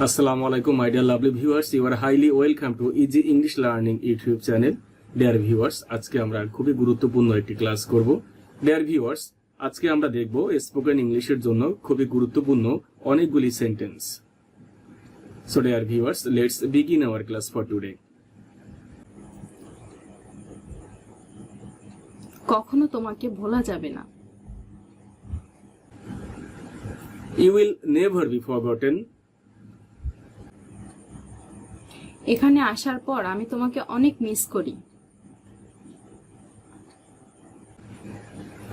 আসসালামু আলাইকুম my dear lovely viewers you are highly welcome to easy English learning YouTube channel dear viewers আজকে আমরা খুবই গুরুত্বপূর্ণ একটি ক্লাস করব। ডেয়ার ভিউয়ার্স আজকে আমরা দেখব স্পোকেন ইংলিশের জন্য খুবই গুরুত্বপূর্ণ অনেকগুলি sentence so dear viewers let's begin our class for today কখনো তোমাকে ভোলা যাবে না। You will never be forgotten এখানে আসার পর আমি তোমাকে অনেক মিস করি।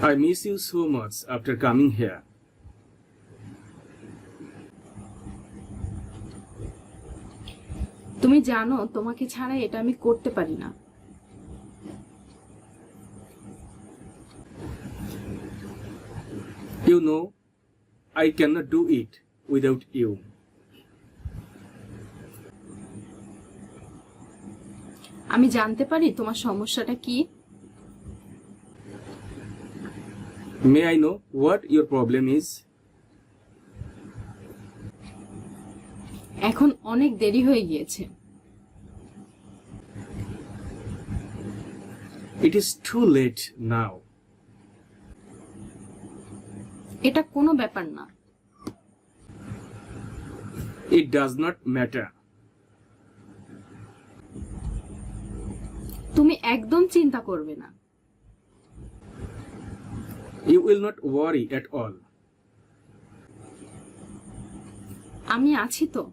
I miss you so much after coming here তুমি জানো তোমাকে ছাড়া এটা আমি করতে পারি না। You know I can not do it without you আমি জানতে পারি তোমার সমস্যাটা কি। May I know what your problem is এখন অনেক দেরি হয়ে গিয়েছে। It is too late now এটা কোনো ব্যাপার না। ইট ডাজ নট ম্যাটার তুমি একদম চিন্তা করবে না। You will not worry at all আমি আছি তো।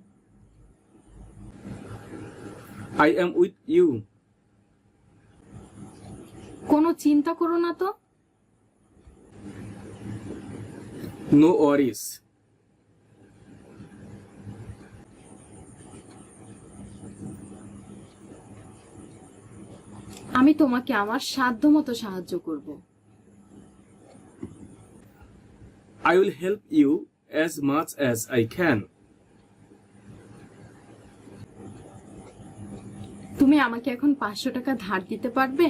আই এম উইথ ইউ কোনো চিন্তা করো না তো। নো ওয়ারিস আমি তোমাকে আমার সাধ্যমতো সাহায্য করব I will help you as much as I can. তুমি আমাকে এখন পাঁচশো টাকা ধার দিতে পারবে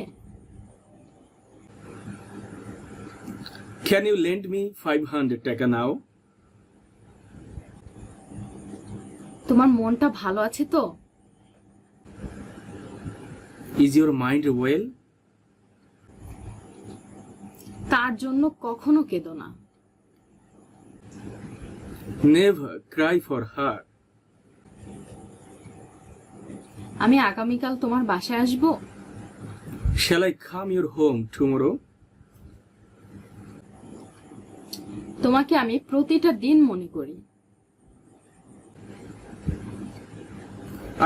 Can you lend me 500 taka now? তোমার মনটা ভালো আছে তো Is your mind well? তার জন্য কখনো কেঁদো না Never cry for her. আমি আগামীকাল তোমার বাসায় আসব Shall I come your home tomorrow? তোমাকে আমি প্রতিটা দিন মনে করি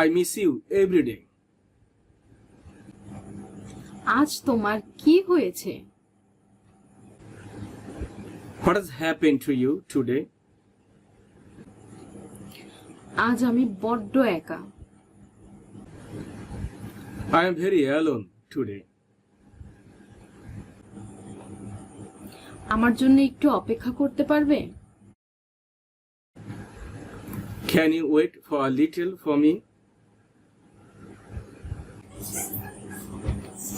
I miss you every day. আজ তোমার কি হয়েছে What has happened to you today? আজ আমি বড্ড একা I am very alone today. আমার জন্য একটু অপেক্ষা করতে পারবে Can you wait for a little for me?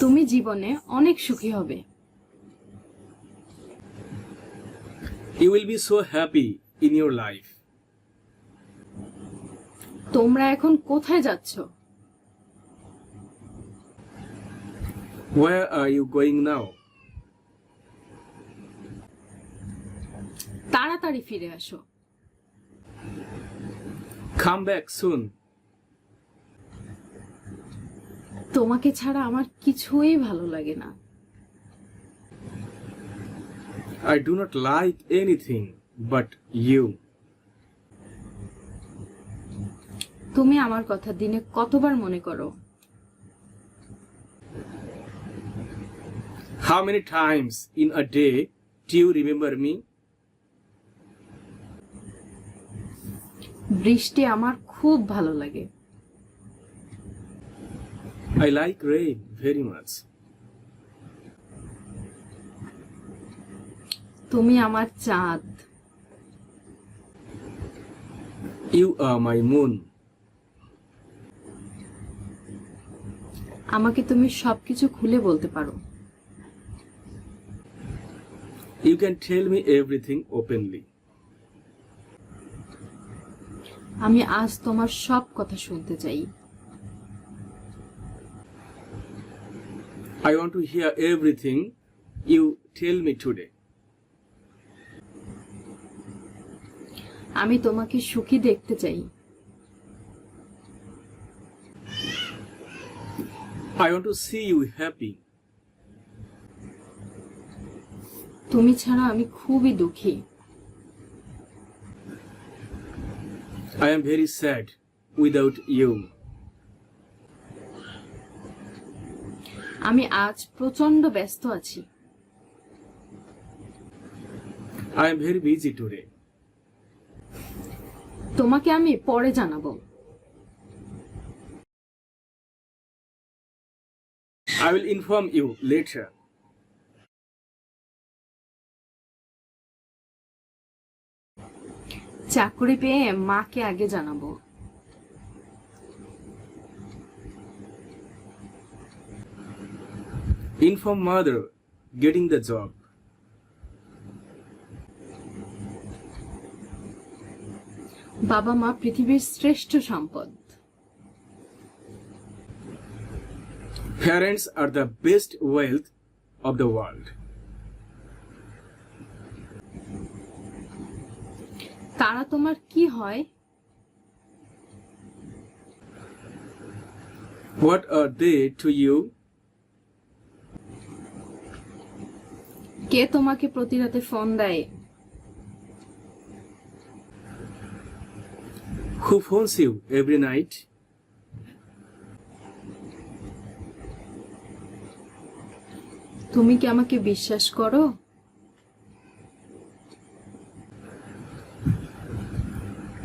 তুমি জীবনে অনেক সুখী হবে। You will be so happy in your life তোমরা এখন কোথায় যাচ্ছ? Where are you going now তাড়াতাড়ি ফিরে আসো। কাম ব্যাক সুন তোমাকে ছাড়া আমার কিছুই ভালো লাগে না। I do not like anything but you তুমি আমার কথা দিনে কতবার মনে করো? How many times in a day do you remember me বৃষ্টি আমার খুব ভালো লাগে। I like rain very much. তুমি আমার চাঁদ You are my moon. আমাকে তুমি সবকিছু খুলে বলতে পারো You can tell me everything openly. আমি আজ তোমার সব কথা শুনতে চাই I want to hear everything you tell me today. আমি তোমাকে সুখী দেখতে চাই I want to see you happy. তুমি ছাড়া আমি খুবই দুঃখী I am very sad without you. আমি আজ প্রচণ্ড ব্যস্ত আছি I am very busy today. তোমাকে আমি পরে জানাব I will inform you later. চাকরি পেয়ে মাকে আগে জানাব Inform mother getting the job. বাবা মা পৃথিবীর শ্রেষ্ঠ সম্পদ Parents are the best wealth of the world. তারা তোমার কি হয় What are they to you? কে তোমাকে প্রতি রাতে ফোন দেয় Who phones you every night? তুমি কি আমাকে বিশ্বাস করো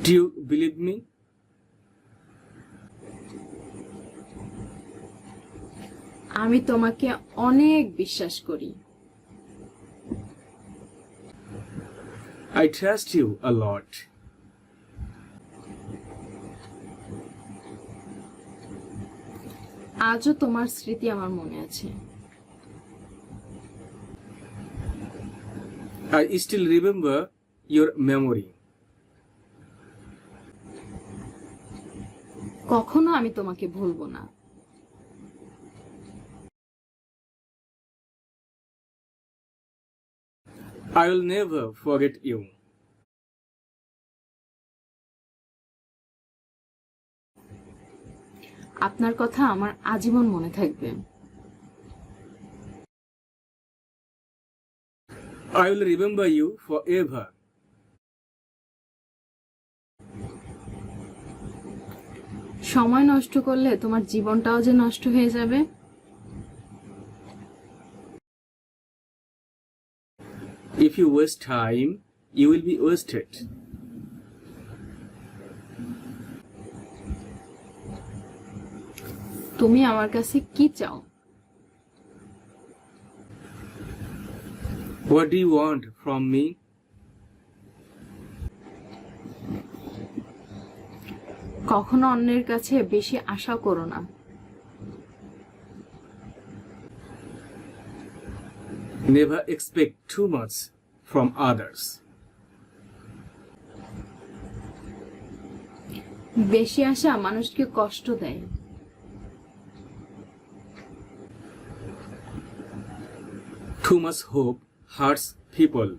Do you believe me? আমি তোমাকে অনেক বিশ্বাস করি I trust you a lot. আজও তোমার স্মৃতি আমার মনে আছে I still remember your memory. কখনো আমি তোমাকে ভুলবো না I will never forget you. আপনার কথা আমার আজীবন মনে থাকবে I will remember you forever. সময় নষ্ট করলে তোমার জীবনটাও যে নষ্ট হয়ে যাবে If you waste time, you will be wasted. তুমি আমার কাছে কি চাও What do you want from me? কখনো অন্যের কাছে বেশি আশা করো না Never expect too much from others. বেশি আশা মানুষকে কষ্ট দেয় Too much hope hurts people.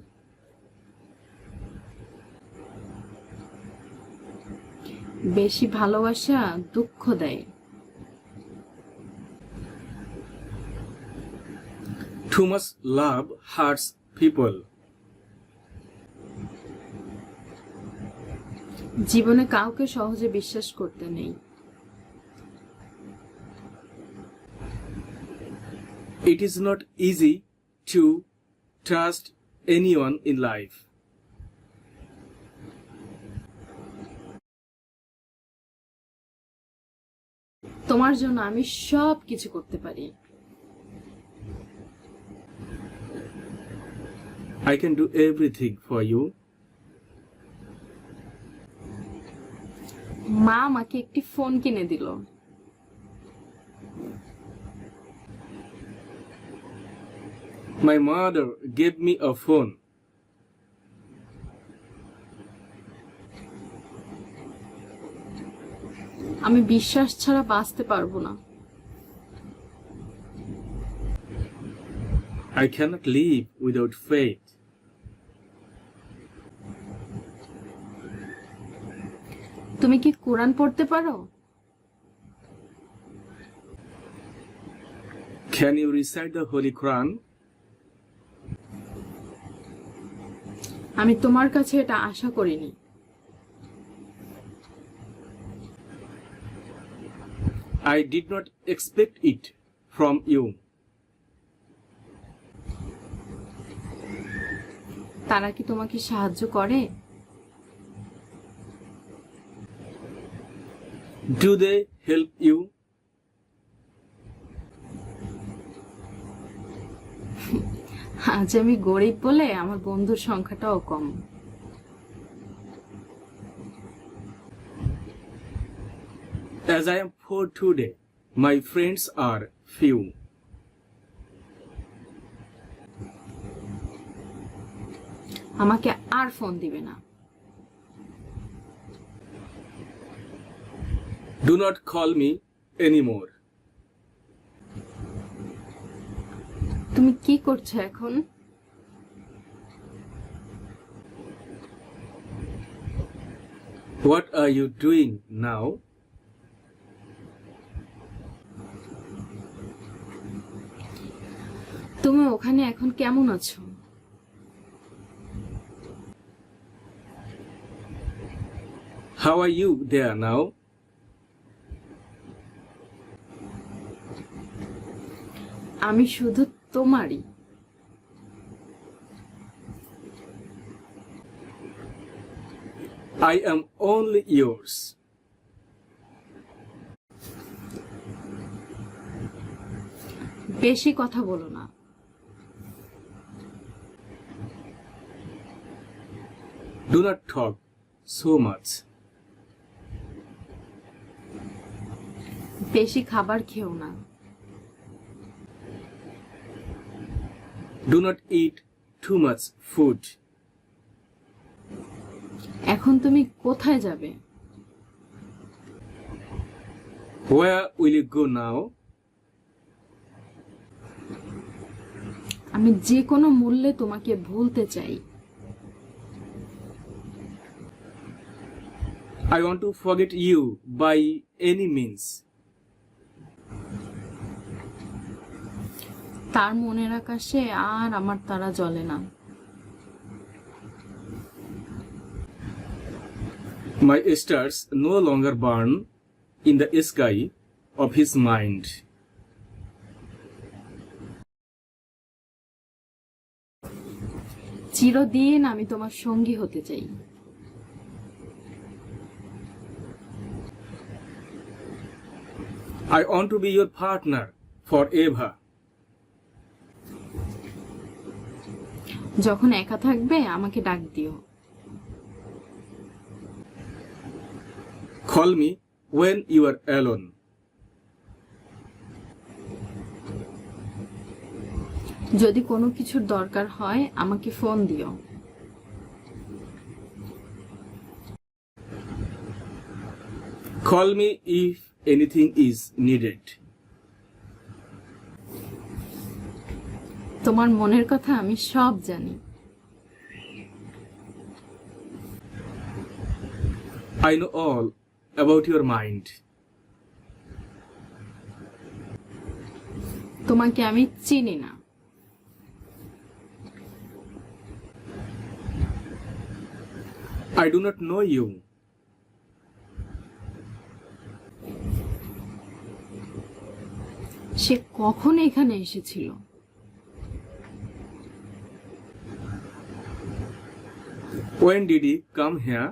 বেশি ভালোবাসা দুঃখ দেয় too much love hurts people জীবনে কাউকে সহজে বিশ্বাস করতে নেই। It is not easy to trust anyone in life তোমার জন্য আমি সব কিছু করতে পারি। I can do everything for you. মা আমাকে একটি ফোন কিনে দিল My mother gave me a phone. আমি বিশ্বাস ছাড়া বাঁচতে পারব না I cannot live without faith. তুমি কি কোরআন পড়তে পারো Can you recite the Holy Quran? আমি তোমার কাছে এটা আশা করিনি I did not expect it from you. তারা কি তোমাকে সাহায্য করে Do they help you? আজ আমি গরিব বলে আমার বন্ধুর সংখ্যাটাও কম As I am poor today, my friends are few. আমাকে আর ফোন দিবে না do not call me any তুমি কি করছ এখন? What are you doing now তুমি ওখানে এখন কেমন আছো? হাও আর ইউ দেয়ার নাও আমি শুধু তোমারই I am only yours. বেশি কথা বলো না Do not talk so much. বেশি খাবার খেও না Do not eat too much food. এখন তুমি কোথায় যাবে Where will you go now? আমি যে কোনো মূল্যে তোমাকে ভুলতে চাই I want to forget you by any means. তার মনের আকাশে আর আমার তারা জ্বলে না My stars no longer burn in the sky of his mind. চিরদিন আমি তোমার সঙ্গী হতে চাই I want to be your partner forever. যখন একা থাকবে আমাকে ডাক দিও Call me when you are alone. যদি কোনো কিছুর দরকার হয় আমাকে ফোন দিও Call me if anything is needed. তোমার মনের কথা আমি সব জানি। I know all about your mind তোমাকে আমি চিনি না। I do not know you সে কখন এখানে এসেছিল? When did he come here?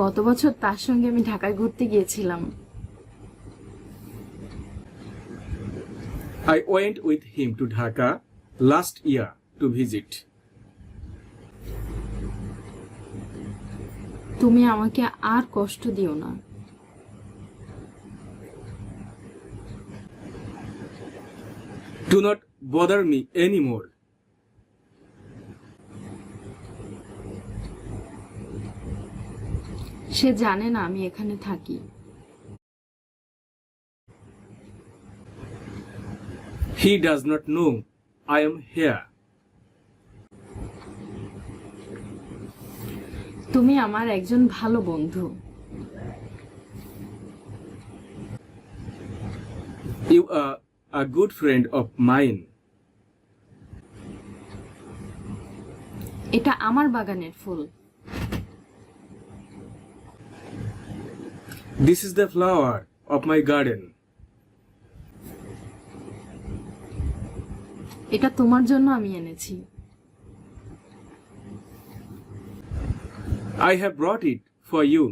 গত বছর তার সঙ্গে আমি ঢাকায় ঘুরতে গিয়েছিলাম I went with him to Dhaka last year to visit. তুমি আমাকে আর কষ্ট দিও না Do not bother me anymore. সে জানে না আমি এখানে থাকি। He does not know I am here তুমি আমার একজন ভালো বন্ধু। You are a good friend of mine এটা আমার বাগানের ফুল। This is the flower of my garden. এটা তোমার জন্য আমি এনেছি I have brought it for you.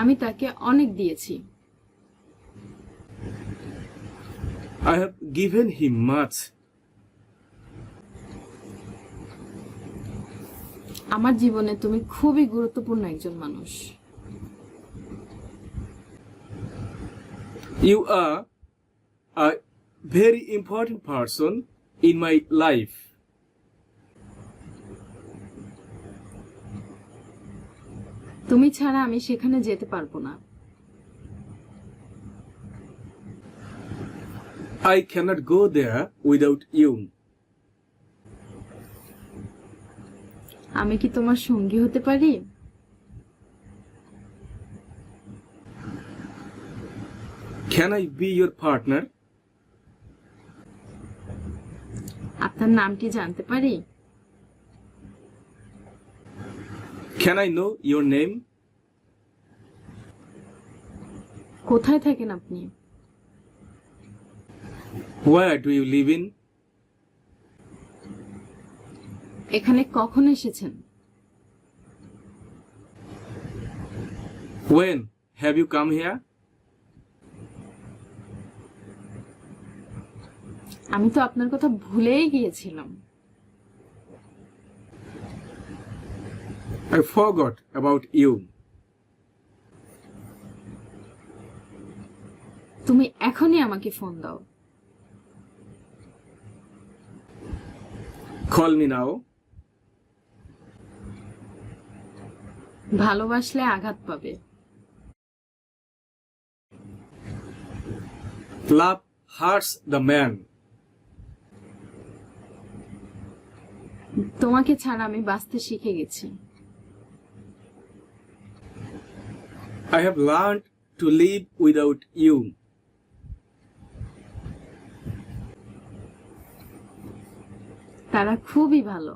আমি তাকে অনেক দিয়েছি I have given him much. আমার জীবনে তুমি খুবই গুরুত্বপূর্ণ একজন মানুষ। You are a very important person in my life তুমি ছাড়া আমি সেখানে যেতে পারব না। I can't go there without you আমি কি তোমার সঙ্গী হতে পারি Can I be your partner? আপনার নামটি জানতে পারি Can I know your name? কোথায় থাকেন আপনি Where do you live in? এখানে কখন এসেছেন When have you come here? আমি তো আপনার কথা ভুলেই গিয়েছিলাম I forgot about you. তুমি এখনই আমাকে ফোন দাও Call me now. ভালোবাসলে আঘাত পাবে। লাভ হার্টস দ্য ম্যান তোমাকে ছাড়া আমি বাঁচতে শিখে গেছি। I have learn to live without you তারা খুবই ভালো।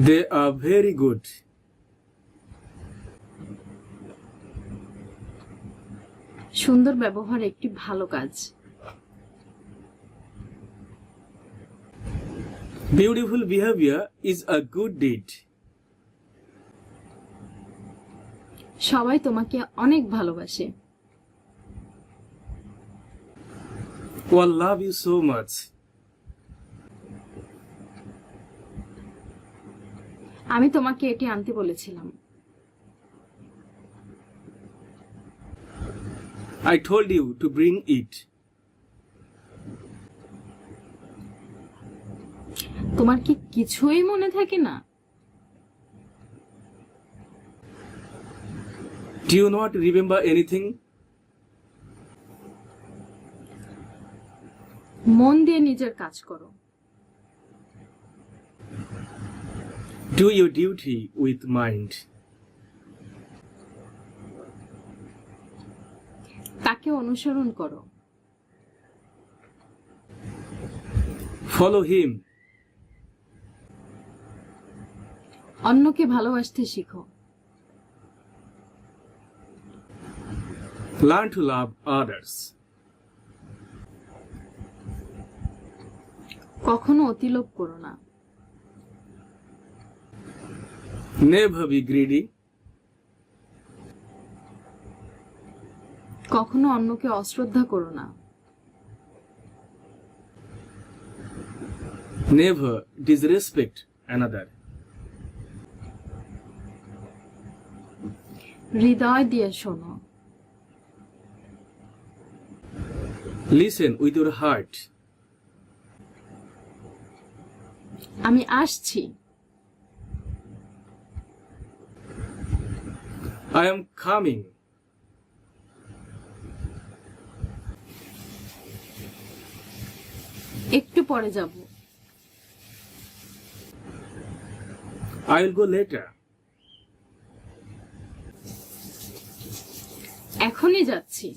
They are very good. সুন্দর ব্যবহার একটি ভালো কাজ Beautiful behavior is a good deed. সবাই তোমাকে অনেক ভালোবাসে One love you so much. আমি তোমাকে এটি আনতে বলেছিলাম I told you to bring it. তোমার কি কিছুই মনে থাকে না Do you not remember anything? মন দিয়ে নিজের কাজ করো Do your duty with mind. তাকে অনুসরণ করো Follow him. অন্যকে ভালোবাসতে শিখো Learn to love others. কখনো অতিলোভ করো না Never be greedy. কখনো অন্যকে অশ্রদ্ধা করো না Never disrespect another. হৃদয় দিয়ে শোনো Listen with your heart. আমি আসছি I am coming. একটু পরে যাব I will go later. এখনই যাচ্ছি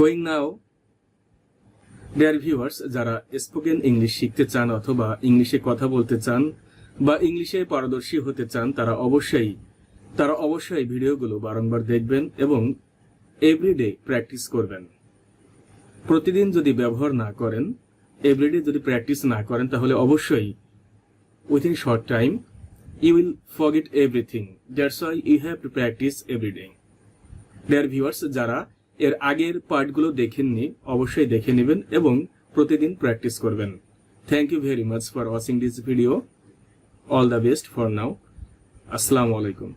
Going now. Dear viewers, যারা স্পোকেন ইংলিশ শিখতে চান অথবা ইংলিশে কথা বলতে চান বা ইংলিশে পারদর্শী হতে চান, তারা অবশ্যই তারা অবশ্যই ভিডিওগুলো বারংবার দেখবেন এবং এভরিডে প্র্যাকটিস করবেন। প্রতিদিন যদি ব্যবহার না করেন এভরিডে যদি প্র্যাকটিস না করেন, তাহলে অবশ্যই within short time you will forget everything that's why you have to practise everyday dear viewers যারা এর আগের পার্টগুলো দেখেননি, অবশ্যই দেখে নেবেন এবং প্রতিদিন প্র্যাকটিস করবেন। Thank you very much for watching this video all the best for now আসসালামু আলাইকুম